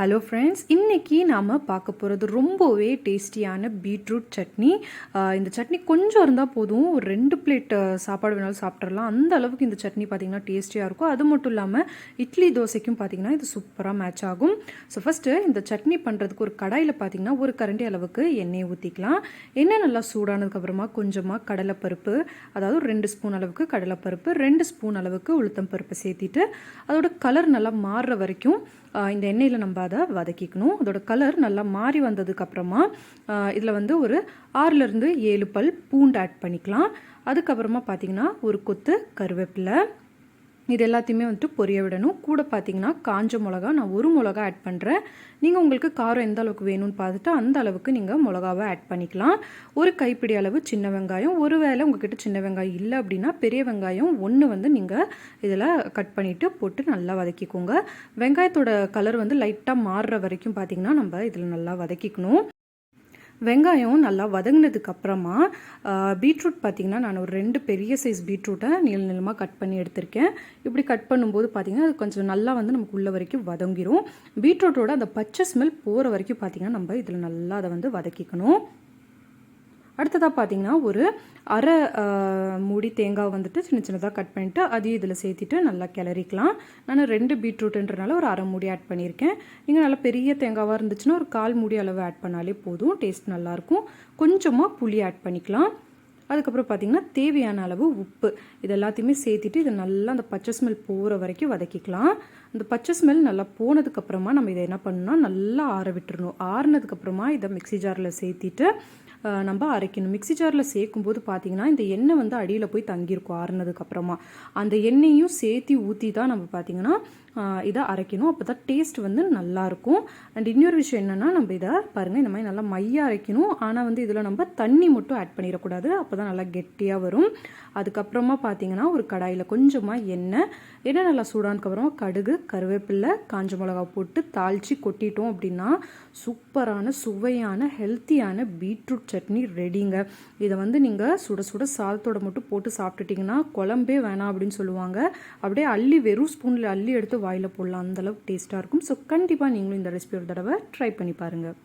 Hello friends இன்றைக்கி நாம் பார்க்க போகிறது ரொம்பவே டேஸ்டியான பீட்ரூட் சட்னி. இந்த சட்னி கொஞ்சம் இருந்தால் போதும். ஒரு ரெண்டு பிளேட் சாப்பாடு வேணாலும் சாப்பிட்றலாம் அந்த அளவுக்கு இந்த சட்னி பார்த்திங்கன்னா டேஸ்டியாக இருக்கும். அது மட்டும் இல்லாமல் இட்லி தோசைக்கும் பார்த்திங்கன்னா இது சூப்பராக மேட்ச் ஆகும். ஸோ ஃபஸ்ட்டு இந்த சட்னி பண்ணுறதுக்கு ஒரு கடாயில் பார்த்திங்கன்னா ஒரு கரண்டி அளவுக்கு எண்ணெய் ஊற்றிக்கலாம் எண்ணெய் நல்லா சூடானதுக்கப்புறமா கொஞ்சமாக கடலைப்பருப்பு அதாவது ரெண்டு ஸ்பூன் அளவுக்கு கடலைப்பருப்பு ரெண்டு ஸ்பூன் அளவுக்கு உளுத்தம் பருப்பு சேர்த்திட்டு அதோட கலர் நல்லா மாறுற வரைக்கும் இந்த எண்ணெயில் நம்ம அதை வதக்கிக்கணும். அதோட கலர் நல்லா மாறி வந்ததுக்கப்புறமா இதில் வந்து ஒரு ஆறுலேருந்து ஏழு பல் பூண்டு ஆட் பண்ணிக்கலாம். அதுக்கப்புறமா பார்த்தீங்கன்னா ஒரு கொத்து கருவேப்பிலை. இது எல்லாத்தையுமே வந்துட்டு பொரிய விடணும். கூட பார்த்தீங்கன்னா காஞ்ச மிளகா நான் ஒரு மிளகா ஆட் பண்ணுறேன் நீங்கள் உங்களுக்கு காரம் எந்த அளவுக்கு வேணும்னு பார்த்துட்டு அந்த அளவுக்கு நீங்கள் மிளகாவை ஆட் பண்ணிக்கலாம். ஒரு கைப்பிடி அளவு சின்ன வெங்காயம். ஒரு வேளை உங்ககிட்ட சின்ன வெங்காயம் இல்லை அப்படின்னா பெரிய வெங்காயம் ஒன்று வந்து நீங்கள் இதில் கட் பண்ணிவிட்டு போட்டு நல்லா வதக்கிக்கோங்க. வெங்காயத்தோட கலர் வந்து லைட்டாக மாறுற வரைக்கும் பார்த்தீங்கன்னா நம்ம இதில் நல்லா வதக்கிக்கணும். வெங்காயம் நல்லா வதங்கினதுக்கு அப்புறமா பீட்ரூட் பார்த்திங்கன்னா நான் ஒரு ரெண்டு பெரிய சைஸ் பீட்ரூட்டை நீள நீளமாக கட் பண்ணி எடுத்திருக்கேன். இப்படி கட் பண்ணும்போது பார்த்திங்கன்னா அது கொஞ்சம் நல்லா வந்து நமக்கு உள்ள வரைக்கும் வதங்கிரும். பீட்ரூட்டோட அந்த பச்சை ஸ்மெல் போகிற வரைக்கும் பார்த்திங்கன்னா நம்ம இதில் நல்லா அதை வந்து வதக்கிக்கணும். அடுத்ததாக பார்த்தீங்கன்னா ஒரு அரை மூடி தேங்காய் வந்துட்டு சின்ன சின்னதாக கட் பண்ணிவிட்டு அதையும் இதில் சேர்த்திட்டு நல்லா கிளறிக்கலாம். நான் ரெண்டு பீட்ரூட்டுன்றனால ஒரு அரை மூடி ஆட் பண்ணியிருக்கேன். நீங்கள் நல்லா பெரிய தேங்காவாக இருந்துச்சுன்னா ஒரு கால் மூடி அளவு ஆட் பண்ணாலே போதும். டேஸ்ட் நல்லாயிருக்கும் கொஞ்சமாக புளி ஆட் பண்ணிக்கலாம். அதுக்கப்புறம் பார்த்தீங்கன்னா தேவையான அளவு உப்பு. இது எல்லாத்தையுமே சேர்த்துட்டு இது நல்லா அந்த பச்சை ஸ்மெல் போகிற வரைக்கும் வதக்கிக்கலாம். அந்த பச்சை ஸ்மெல் நல்லா போனதுக்கப்புறமா நம்ம இதை என்ன பண்ணணும்னா நல்லா ஆற விட்டுறணும். ஆறுனதுக்கப்புறமா இதை மிக்ஸி ஜாரில் சேர்த்திட்டு நம்ம அரைக்கணும். மிக்ஸி ஜாரில் சேர்க்கும்போது பார்த்தீங்கன்னா இந்த எண்ணெய் வந்து அடியில் போய் தங்கியிருக்கும் ஆறுனதுக்கப்புறமா அந்த எண்ணெயும் சேர்த்தி ஊற்றி தான் நம்ம பார்த்தீங்கன்னா இதை அரைக்கணும். அப்போ தான் டேஸ்ட் வந்து நல்லாயிருக்கும். அண்ட் இன்னொரு விஷயம் என்னென்னா நம்ம இதை பாருங்கள் இந்த மாதிரி நல்லா மையாக அரைக்கணும். ஆனால் வந்து இதில் நம்ம தண்ணி மட்டும் ஆட் பண்ணிடக்கூடாது. அப்போ தான் நல்லா கெட்டியாக வரும். அதுக்கப்புறமா பார்த்தீங்கன்னா ஒரு கடாயில் கொஞ்சமாக எண்ணெய் எண்ணெய் நல்லா சூடானதுக்கப்புறமா கடுகு கருவேப்பிலை காஞ்ச மிளகா போட்டு தாளித்து கொட்டிட்டோம் அப்படின்னா சூப்பரான சுவையான ஹெல்த்தியான பீட்ரூட் சட்னி ரெடிங்க இதை வந்து நீங்கள் சுட சுட சாதத்தோட மட்டும் போட்டு சாப்பிட்டுட்டிங்கன்னா குழம்பே வேணாம் அப்படின்னு சொல்லுவாங்க. அப்படியே அள்ளி வெறும் ஸ்பூனில் அள்ளி எடுத்து வாயில் போடலாம். அந்தளவுக்கு டேஸ்ட்டாக இருக்கும். ஸோ கண்டிப்பாக நீங்களும் இந்த ரெசிபி ஒரு தடவை ட்ரை பண்ணி பாருங்கள்